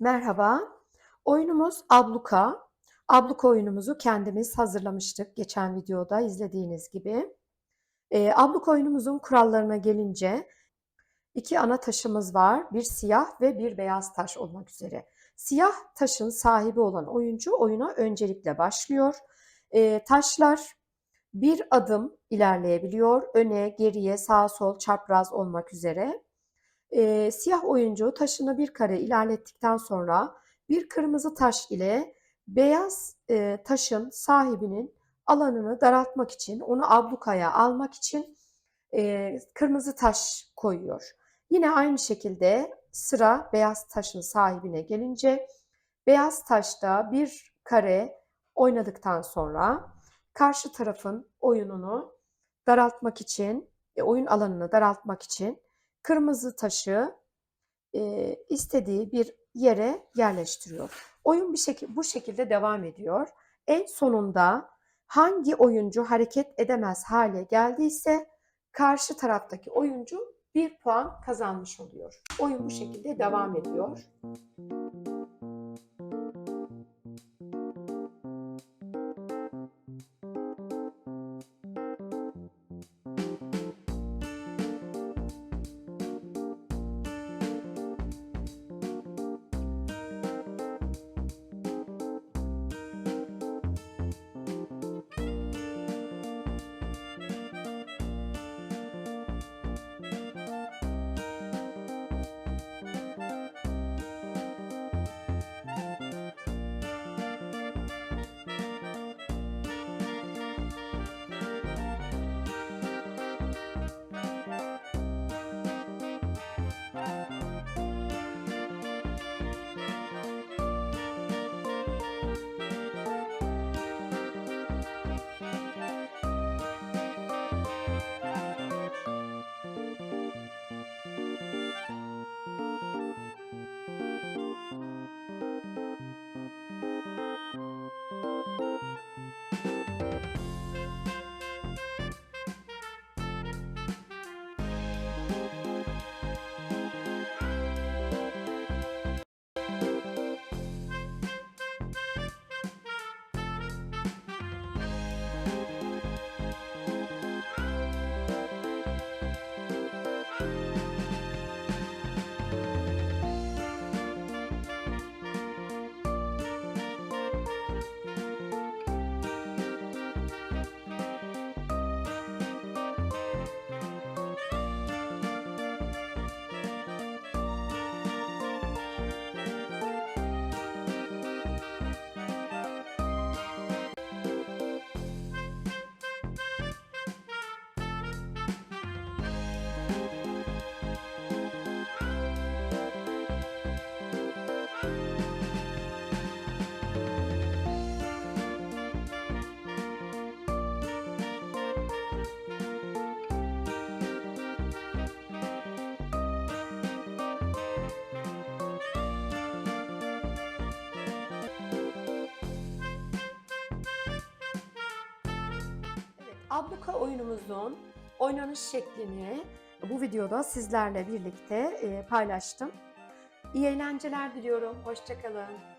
Merhaba. Oyunumuz abluka. Abluka oyunumuzu kendimiz hazırlamıştık geçen videoda izlediğiniz gibi. Eee, abluka oyunumuzun kurallarına gelince 2 ana taşımız var. Bir siyah ve bir beyaz taş olmak üzere. Siyah taşın sahibi olan oyuncu oyuna öncelikle başlıyor. Eee, taşlar bir adım ilerleyebiliyor. Öne, geriye, sağa, sol, çapraz olmak üzere. Eee, siyah oyuncu taşını bir kare ilerlettikten sonra bir kırmızı taş ile beyaz, eee, taşın sahibinin alanını daraltmak için, onu ablukaya almak için, eee, kırmızı taş koyuyor. Yine aynı şekilde sıra beyaz taşın sahibine gelince beyaz taşta bir kare oynadıktan sonra karşı tarafın oyununu daraltmak için, e, oyun alanını daraltmak için kırmızı taşı eee, istediği bir yere yerleştiriyor. Oyun bir şekil, bu şekilde devam ediyor. En sonunda hangi oyuncu hareket edemez hale geldiyse karşı taraftaki oyuncu bir puan kazanmış oluyor. Oyun bu şekilde devam ediyor. Abluka oyunumuzun oynanış şeklini bu videoda sizlerle birlikte e, paylaştım. İyi eğlenceler diliyorum. Hoşçakalın.